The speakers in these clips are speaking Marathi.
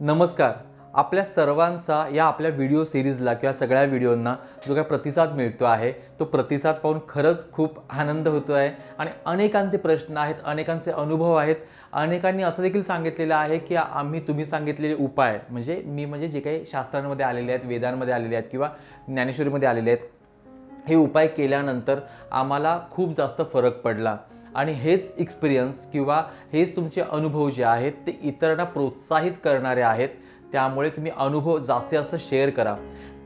नमस्कार. आपल्या सर्वांचा या आपल्या व्हिडिओ सिरीजला किंवा सगळ्या व्हिडिओंना जो काय प्रतिसाद मिळतो आहे तो प्रतिसाद पाहून खरंच खूप आनंद होतो आहे. आणि अनेकांचे प्रश्न आहेत अनेकांचे अनुभव आहेत. अनेकांनी असं देखील सांगितलेलं आहे की आम्ही तुम्ही सांगितलेले उपाय म्हणजे मी म्हणजे जे काही शास्त्रांमध्ये आलेले आहेत वेदांमध्ये आलेले आहेत किंवा ज्ञानेश्वरीमध्ये आलेले आहेत हे उपाय केल्यानंतर आम्हाला खूप जास्त फरक पडला. आणि हेच एक्सपिरियन्स किंवा हेच तुमचे अनुभव जे आहेत ते इतरांना प्रोत्साहित करणारे आहेत. त्यामुळे तुम्ही अनुभव जास्तीत जास्त शेअर करा.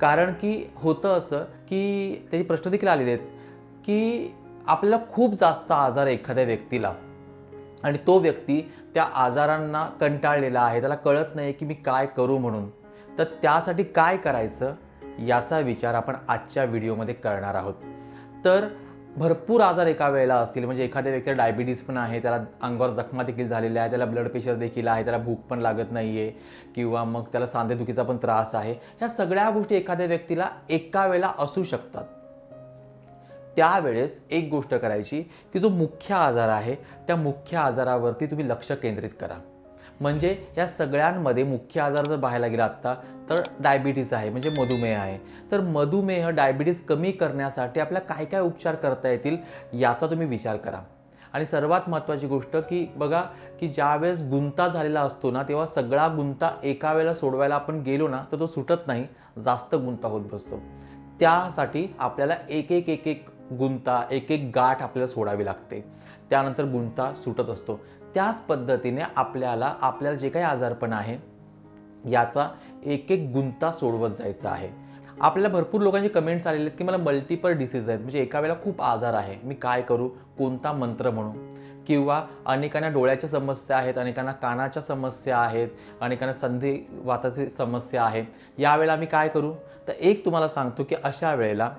कारण की होतं असं की त्याचे प्रश्न देखील आलेले आहेत की आपल्याला खूप जास्त आजार आहे एखाद्या व्यक्तीला. आणि तो व्यक्ती त्या आजारांना कंटाळलेला आहे त्याला कळत नाही की मी काय करू म्हणून. तर त्यासाठी काय करायचं याचा विचार आपण आजच्या व्हिडिओमध्ये करणार आहोत. तर भरपूर आजार एका वेळेला असतील. म्हणजे एखाद्या व्यक्तीला डायबिटीज पण आहे त्याला अंगावर जखमा देखील झालेल्या आहे त्याला ब्लड प्रेशर देखील आहे त्याला भूक पण लागत नाही आहे किंवा मग त्याला सांधेदुखीचा पण त्रास आहे. ह्या सगळ्या गोष्टी एखाद्या व्यक्तीला एका वेळेला असू शकतात. त्यावेळेस एक गोष्ट करायची की जो मुख्य आजार आहे त्या मुख्य आजारावरती तुम्ही लक्ष केंद्रित करा. म्हणजे या सगळ्यांमध्ये मुख्य आजार जर पाहायला गेला आत्ता तर डायबिटीज आहे म्हणजे मधुमेह आहे. तर मधुमेह डायबिटीज कमी करण्यासाठी आपल्याला काय काय उपचार करता येतील याचा तुम्ही विचार करा. आणि सर्वात महत्त्वाची गोष्ट की बघा की ज्यावेळेस गुंता झालेला असतो ना तेव्हा सगळा गुंता एका वेळेला सोडवायला आपण गेलो ना तर तो सुटत नाही जास्त गुंता होत बसतो. त्यासाठी आपल्याला एक एक एक एक गुंता एक एक गाठ आपल्याला सोडावी लागते. त्यानंतर गुंता सुटत असतो. त्याच पद्धतीने आपल्याला आपल्याला जे काही आजारपण आहे याचा एक एक गुंता सोडवत जायचा आहे. आपल्याला भरपूर लोकांचे कमेंट्स आलेले आहेत की मला मल्टिपल डिसीज आहेत. म्हणजे एका वेळेला खूप आजार आहे. मी काय करू? कोणता मंत्र म्हणू? किंवा अनेकांना डोळ्याच्या समस्या आहेत अनेकांना कानाच्या समस्या आहेत अनेकांना संधी वाताची समस्या आहे यावेळेला मी काय करू? तर एक तुम्हाला सांगतो की अशा वेळेला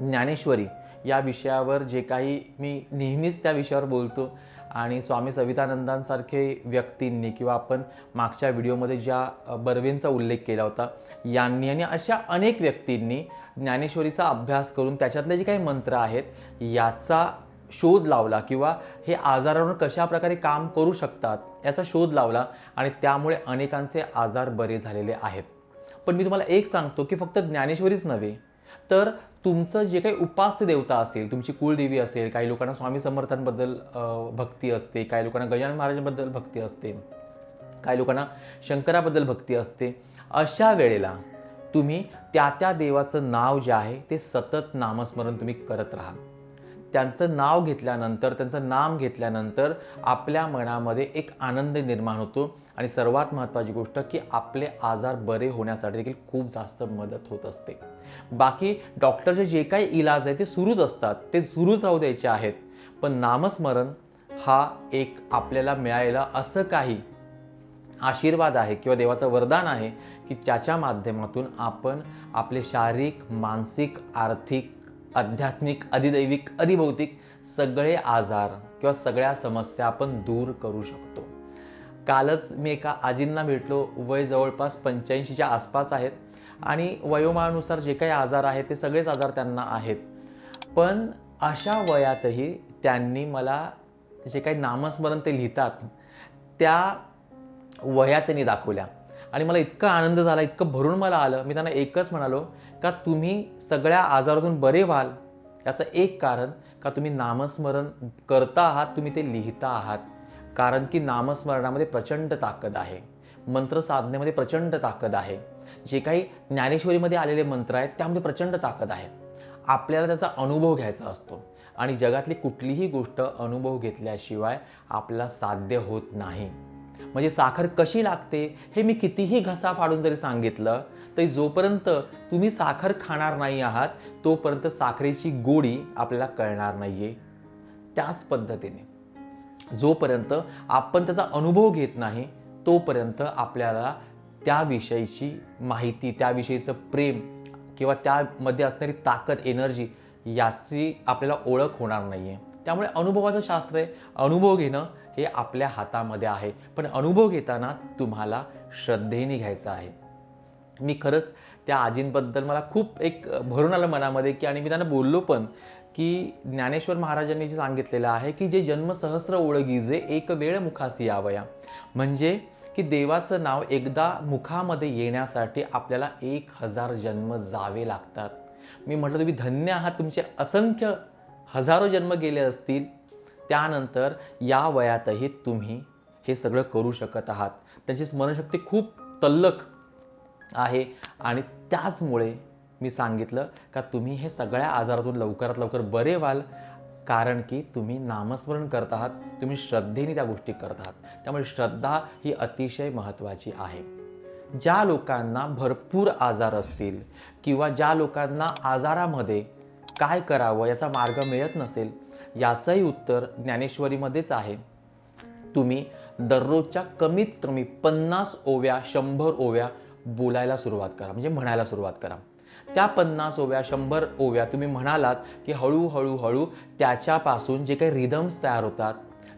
ज्ञानेश्वरी या विषयावर जे काही मी नेहमीच त्या विषयावर बोलतो. आणि स्वामी सवितानंदांसारखे व्यक्तींनी किंवा आपण मागच्या व्हिडिओमध्ये ज्या बर्वेंचा उल्लेख केला होता यांनी आणि अशा अनेक व्यक्तींनी ज्ञानेश्वरीचा अभ्यास करून त्याच्यातले जे काही मंत्र आहेत याचा शोध लावला किंवा हे आजारावर कशा प्रकारे काम करू शकतात याचा शोध लावला आणि त्यामुळे अनेकांचे आजार बरे झालेले आहेत. पण मी तुम्हाला एक सांगतो की फक्त ज्ञानेश्वरीच नव्हे तर तुमचं जे काही उपास्य देवता असेल तुमची कुलदेवी असेल काही लोकांना स्वामी समर्थांबद्दल भक्ती असते काही लोकांना गजानन महाराजांबद्दल भक्ती असते काही लोकांना शंकराबद्दल भक्ती असते अशा वेळेला तुम्ही त्या त्या देवाचं नाव जे आहे ते सतत नामस्मरण तुम्ही करत राहा. त्यांचं नाव घेतल्यानंतर त्यांचं नाम घेतल्यानंतर आपल्या मनामध्ये एक आनंद निर्माण होतो. आणि सर्वात महत्त्वाची गोष्ट की आपले आजार बरे होण्यासाठी देखील खूप जास्त मदत होत असते. बाकी डॉक्टरचे जे काही इलाज आहे ते सुरूच असतात. ते सुरूच राहू द्यायचे आहेत. पण नामस्मरण हा एक आपल्याला मिळालेला असं काही आशीर्वाद आहे किंवा देवाचं वरदान आहे की त्याच्या माध्यमातून आपण आपले शारीरिक मानसिक आर्थिक आध्यात्मिक अधिदैविक अधिभौतिक सगळे आजार किंवा सगळ्या समस्या आपण दूर करू शकतो. कालच मी एका आजींना भेटलो वय जवळपास पंच्याऐंशीच्या आसपास आहेत आणि वयोमानानुसार जे काही आजार आहेत ते सगळेच आजार त्यांना आहेत. पण अशा वयातही त्यांनी मला जे काही नामस्मरण ते लिहितात त्या वया त्यांनी दाखवल्या. आणि मला इतका आनंद झाला इतकं भरून मला आलं. मी त्यांना एकच म्हणालो का तुम्ही सगळ्या आजारातून बरे व्हाल? याचं एक कारण का तुम्ही नामस्मरण करता आहात तुम्ही ते लिहिता आहात. कारण की नामस्मरणामध्ये प्रचंड ताकद आहे. मंत्र साधनेमध्ये प्रचंड ताकद आहे. जे काही ज्ञानेश्वरीमध्ये आलेले मंत्र आहेत त्यामध्ये प्रचंड ताकद आहे. आपल्याला त्याचा अनुभव घ्यायचा असतो. आणि जगातली कुठलीही गोष्ट अनुभव घेतल्याशिवाय आपला साध्य होत नाही. म्हणजे साखर कशी लागते हे मी कितीही घसा फाडून जरी सांगितलं तरी जोपर्यंत तुम्ही साखर खाणार नाही आहात तोपर्यंत साखरेची गोडी आपल्याला कळणार नाही आहे त्याच पद्धतीने जोपर्यंत आपण त्याचा अनुभव घेत नाही तोपर्यंत आपल्याला त्याविषयीची माहिती त्याविषयीचं प्रेम किंवा त्यामध्ये असणारी ताकद एनर्जी याची आपल्याला ओळख होणार नाही आहे त्यामुळे अनुभवाचं शास्त्र आहे. अनुभव घेणं हे आपल्या हातामध्ये आहे. पण अनुभव घेताना तुम्हाला श्रद्धेने घ्यायचं आहे. मी खरंच त्या आजींबद्दल मला खूप एक भरून आलं मनामध्ये की आणि मी त्यांना बोललो पण की ज्ञानेश्वर महाराजांनी जे सांगितलेलं आहे की जे जन्म सहस्र ओळगी जे एक वेळ मुखासी यावया. म्हणजे की देवाचं नाव एकदा मुखामध्ये येण्यासाठी आपल्याला एक हजार जन्म जावे लागतात. मी म्हटलं तुम्ही धन्य आहात. तुमचे असंख्य हजारो जन्म गेले असतील त्यानंतर या वयातही तुम्ही हे सगळं करू शकत आहात. त्यांची स्मरणशक्ती खूप तल्लक आहे आणि त्याचमुळे मी सांगितलं का तुम्ही हे सगळ्या आजारातून लवकरात लवकर बरे व्हाल कारण की तुम्ही नामस्मरण करत आहात तुम्ही श्रद्धेने त्या गोष्टी करत आहात. त्यामुळे श्रद्धा ही अतिशय महत्त्वाची आहे. ज्या लोकांना भरपूर आजार असतील किंवा ज्या लोकांना आजारामध्ये काय करावं याचा मार्ग मिळत नसेल याचंही उत्तर ज्ञानेश्वरीमध्येच आहे. तुम्ही दररोजच्या कमीत कमी पन्नास ओव्या शंभर ओव्या बोलायला सुरुवात करा म्हणजे म्हणायला सुरुवात करा. त्या पन्नास ओव्या शंभर ओव्या तुम्ही म्हणालात की हळूहळू हळू त्याच्यापासून जे काही रिदम्स तयार होतात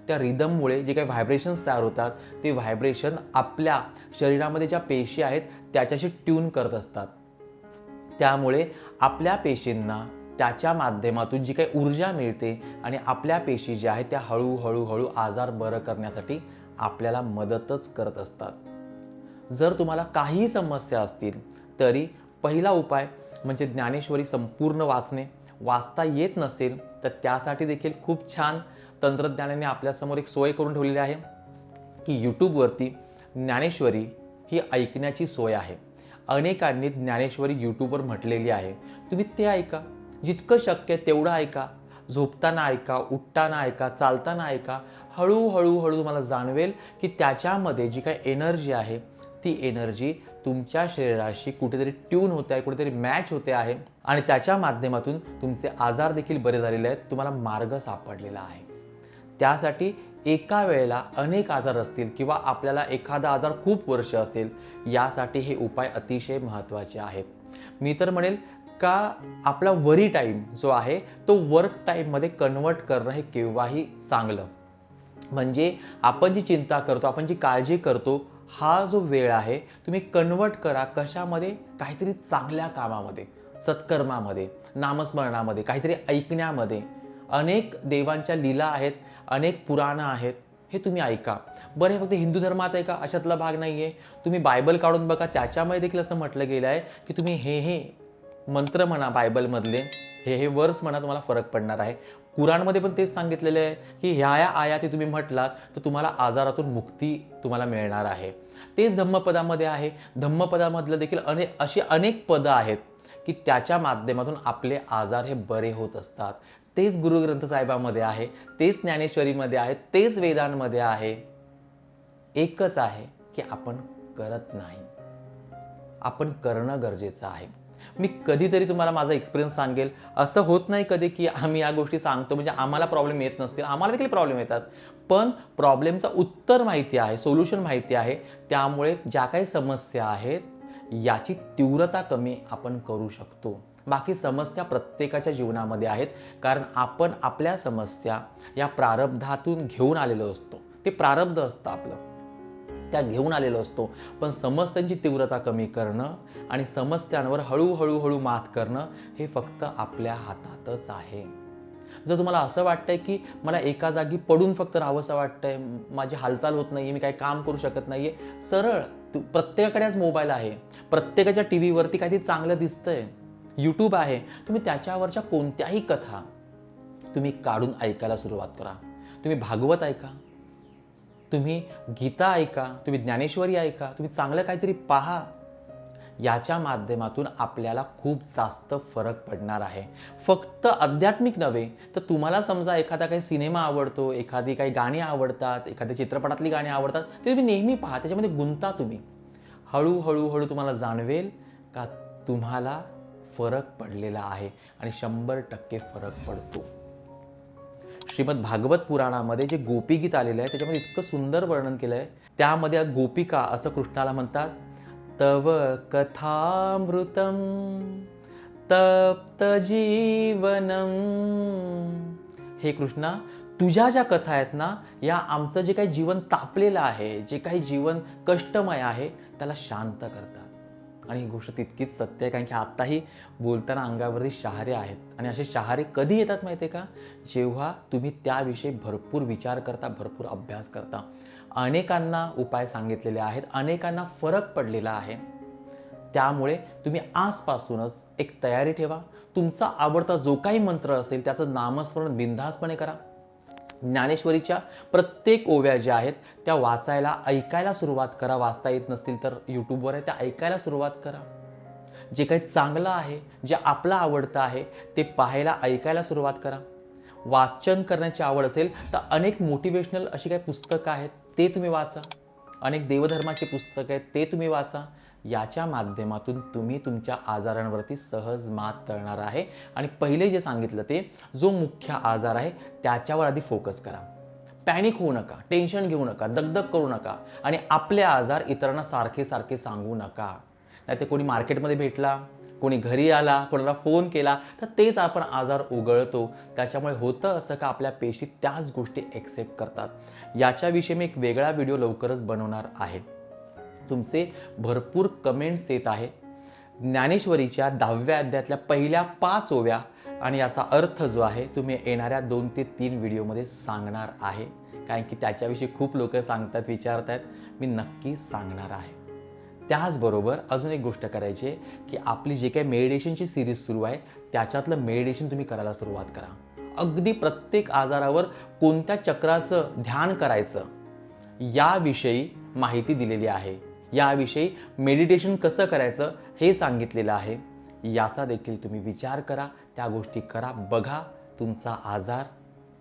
त्या रिदममुळे जे काही व्हायब्रेशन्स तयार होतात ते व्हायब्रेशन आपल्या शरीरामध्ये ज्या पेशी आहेत त्याच्याशी ट्यून करत असतात. त्यामुळे आपल्या पेशींना त्याच्या माध्यमातून जी काही ऊर्जा मिळते आणि आपल्या पेशी ज्या आहेत त्या हळूहळू हळू आजार बरं करण्यासाठी आपल्याला मदतच करत असतात. जर तुम्हाला काही समस्या असतील तरी पहिला उपाय म्हणजे ज्ञानेश्वरी संपूर्ण वाचणे. वाचता येत नसेल तर त्यासाठी देखील खूप छान तंत्रज्ञानाने आपल्यासमोर एक सोय करून ठेवलेली आहे की यूट्यूबवरती ज्ञानेश्वरी ही ऐकण्याची सोय आहे. अनेकांनी ज्ञानेश्वरी यूट्यूबवर म्हटलेली आहे. तुम्ही ते ऐका. जितकं शक्य आहे तेवढं ऐका. झोपताना ऐका उठताना ऐका चालताना ऐका. हळूहळू हळू तुम्हाला जाणवेल की त्याच्यामध्ये जी काही एनर्जी आहे ती एनर्जी तुमच्या शरीराशी कुठेतरी ट्यून होते आहे कुठेतरी मॅच होते आहे आणि त्याच्या माध्यमातून तुमचे आजार देखील बरे झालेले आहेत तुम्हाला मार्ग सापडलेला आहे. त्यासाठी एका वेळेला अनेक आजार असतील किंवा आपल्याला एखादा आजार खूप वर्ष असेल यासाठी हे उपाय अतिशय महत्त्वाचे आहेत. मी तर म्हणेल का आपला वरी टाईम जो आहे तो वर्क टाईममध्ये कन्वर्ट करणं हे केव्हाही चांगलं. म्हणजे आपण जी चिंता करतो आपण जी काळजी करतो हा जो वेळ आहे तुम्ही कन्वर्ट करा कशामध्ये? काहीतरी चांगल्या कामामध्ये सत्कर्मामध्ये नामस्मरणामध्ये काहीतरी ऐकण्यामध्ये. अनेक देवांच्या लीला आहेत अनेक पुराणं आहेत हे तुम्ही ऐका. बरं हे फक्त हिंदू धर्मात आहे का? अशातला भाग नाही आहे तुम्ही बायबल काढून बघा त्याच्यामध्ये देखील असं म्हटलं गेलं आहे की तुम्ही हे हे मंत्र म्हणा बायबलमधले हे हे वर्स म्हणा तुम्हाला फरक पडणार आहे. कुराणमध्ये पण तेच सांगितलेलं आहे की ह्या या आयाती तुम्ही म्हटलात तर तुम्हाला आजारातून मुक्ती तुम्हाला मिळणार आहे. तेच धम्मपदामध्ये आहे. धम्मपदामधलं देखील अने अशी अनेक पदं आहेत की त्याच्या माध्यमातून आपले आजार हे बरे होत असतात. तेच गुरुग्रंथ साहेबामध्ये आहे तेच ज्ञानेश्वरीमध्ये आहे तेच वेदांमध्ये आहे. एकच आहे की आपण करत नाही. आपण करणं गरजेचं आहे. मी कधीतरी तुम्हाला माझा एक्सपिरियन्स सांगेल. असं होत नाही कधी की आम्ही या गोष्टी सांगतो म्हणजे आम्हाला प्रॉब्लेम येत नसतील. आम्हाला देखील प्रॉब्लेम येतात. पण प्रॉब्लेमचं उत्तर माहिती आहे सोल्युशन माहिती आहे. त्यामुळे ज्या काही समस्या आहेत याची तीव्रता कमी आपण करू शकतो. बाकी समस्या प्रत्येकाच्या जीवनामध्ये आहेत. कारण आपण आपल्या समस्या या प्रारब्धातून घेऊन आलेलो असतो. ते प्रारब्ध असतं आपलं. त्या घेऊन आलेलो असतो. पण समस्यांची तीव्रता कमी करणं आणि समस्यांवर हळूहळू हळू मात करणं हे फक्त आपल्या हातातच आहे. जर तुम्हाला असं वाटतंय की मला एका जागी पडून फक्त राहावंसं वाटतंय माझी हालचाल होत नाही मी काही काम करू शकत नाही आहे सरळ तू प्रत्येकाकडेच मोबाईल आहे प्रत्येकाच्या टी व्हीवरती काहीतरी चांगलं दिसतंय यूट्यूब आहे तुम्ही त्याच्यावरच्या कोणत्याही कथा तुम्ही काढून ऐकायला सुरुवात करा. तुम्ही भागवत ऐका तुम्ही गीता ऐका तुम्ही ज्ञानेश्वरी ऐका तुम्ही चांगलं काहीतरी पहा. याच्या माध्यमातून आपल्याला खूप जास्त फरक पडणार आहे. फक्त आध्यात्मिक नव्हे तर तुम्हाला समजा एखादा काही सिनेमा आवडतो एखादी काही गाणी आवडतात एखाद्या चित्रपटातली गाणी आवडतात ते तुम्ही नेहमी पहा त्याच्यामध्ये गुंता तुम्ही. हळूहळू हळू तुम्हाला जाणवेल का तुम्हाला फरक पडलेला आहे आणि शंभर टक्के फरक पडतो. श्रीमद भागवत पुराणामध्ये जे गोपीगीत आलेलं आहे त्याच्यामध्ये इतकं सुंदर वर्णन केलं आहे त्यामध्ये गोपिका असं कृष्णाला म्हणतात तव कथामृतम तप्त जीवनम. हे कृष्णा तुझ्या ज्या कथा आहेत ना या आमचं जे काही जीवन तापलेलं आहे जे काही जीवन कष्टमय आहे त्याला शांत करतात. आणि ही गोष्ट तितकीच सत्य आहे कारण की आत्ताही बोलताना अंगावरती शहारे आहेत. आणि असे शहारे कधी येतात माहिती आहे का? जेव्हा तुम्ही त्याविषयी भरपूर विचार करता भरपूर अभ्यास करता. अनेकांना उपाय सांगितलेले आहेत अनेकांना फरक पडलेला आहे. त्यामुळे तुम्ही आजपासूनच एक तयारी ठेवा. तुमचा आवडता जो काही मंत्र असेल त्याचं नामस्मरण बिनधास्तपणे करा. ज्ञानेश्वरीच्या प्रत्येक ओव्या ज्या आहेत त्या वाचायला ऐकायला सुरुवात करा. वाचता येत नसतील तर यूट्यूबवर आहे त्या ऐकायला सुरुवात करा. जे काही चांगलं आहे जे आपलं आवडतं आहे ते पाहायला ऐकायला सुरुवात करा. वाचन करण्याची आवड असेल तर अनेक मोटिवेशनल अशी काही पुस्तकं आहेत ते तुम्ही वाचा. अनेक देवधर्माची पुस्तकं आहेत ते तुम्ही वाचा. याच्या माध्यमातून तुम्ही तुमच्या आजारांवरती सहज मात करणार आहे. आणि पहिले जे सांगितलं ते जो मुख्य आजार आहे त्याच्यावर आधी फोकस करा. पॅनिक होऊ नका टेन्शन घेऊ नका दगदग करू नका. आणि आपले आजार इतरांना सारखे सारखे सांगू नका. नाही ते कोणी मार्केटमध्ये भेटला कोणी घरी आला कोणाला फोन केला तर तेच आपण आजार उगळतो. त्याच्यामुळे होतं असं का आपल्या पेशी त्याच गोष्टी एक्सेप्ट करतात. याच्याविषयी मी एक वेगळा व्हिडिओ लवकरच बनवणार आहे. तुमचे भरपूर कमेंट्स येत आहे ज्ञानेश्वरीच्या दहाव्या अध्यायातल्या पहिल्या पाच ओव्या आणि याचा अर्थ जो आहे तुम्ही येणाऱ्या दोन ते तीन व्हिडिओमध्ये सांगणार आहे. कारण की त्याच्याविषयी खूप लोक सांगतात विचारतात. मी नक्की सांगणार आहे. त्याचबरोबर अजून एक गोष्ट करायची आहे की आपली जे काही मेडिटेशनची सिरीज सुरू आहे त्याच्यातलं मेडिटेशन तुम्ही करायला सुरुवात करा. अगदी प्रत्येक आजारावर कोणत्या चक्राचं ध्यान करायचं याविषयी माहिती दिलेली आहे. याविषयी मेडिटेशन कसं करायचं हे सांगितलेलं आहे. याचा देखील तुम्ही विचार करा. त्या गोष्टी करा. बघा. तुमचा आजार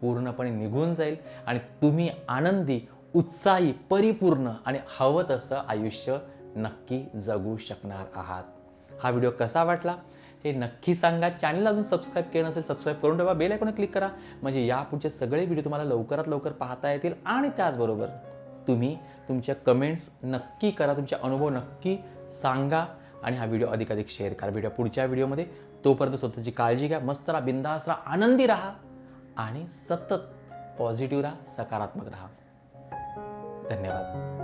पूर्णपणे निघून जाईल आणि तुम्ही आनंदी उत्साही परिपूर्ण आणि हवं तसं आयुष्य नक्की जगू शकणार आहात. हा व्हिडिओ कसा वाटला? हे नक्की सांगा. चॅनल अजून सबस्क्राईब केलं नसेल सबस्क्राईब करून ठेवा. बेल आयकॉन क्लिक करा. म्हणजे यापुढचे सगळे व्हिडिओ तुम्हाला लवकरात लवकर पाहता येतील आणि त्याचबरोबर तुम्ही तुमच्या कमेंट्स नक्की करा तुमचे अनुभव नक्की सांगा आणि हा व्हिडिओ अधिकाधिक शेअर करा. व्हिडिओ पुढच्या व्हिडिओमध्ये तोपर्यंत स्वतःची काळजी घ्या मस्त राहा बिंदास राहा आनंदी राहा आणि सतत पॉझिटिव्ह राहा सकारात्मक राहा. धन्यवाद.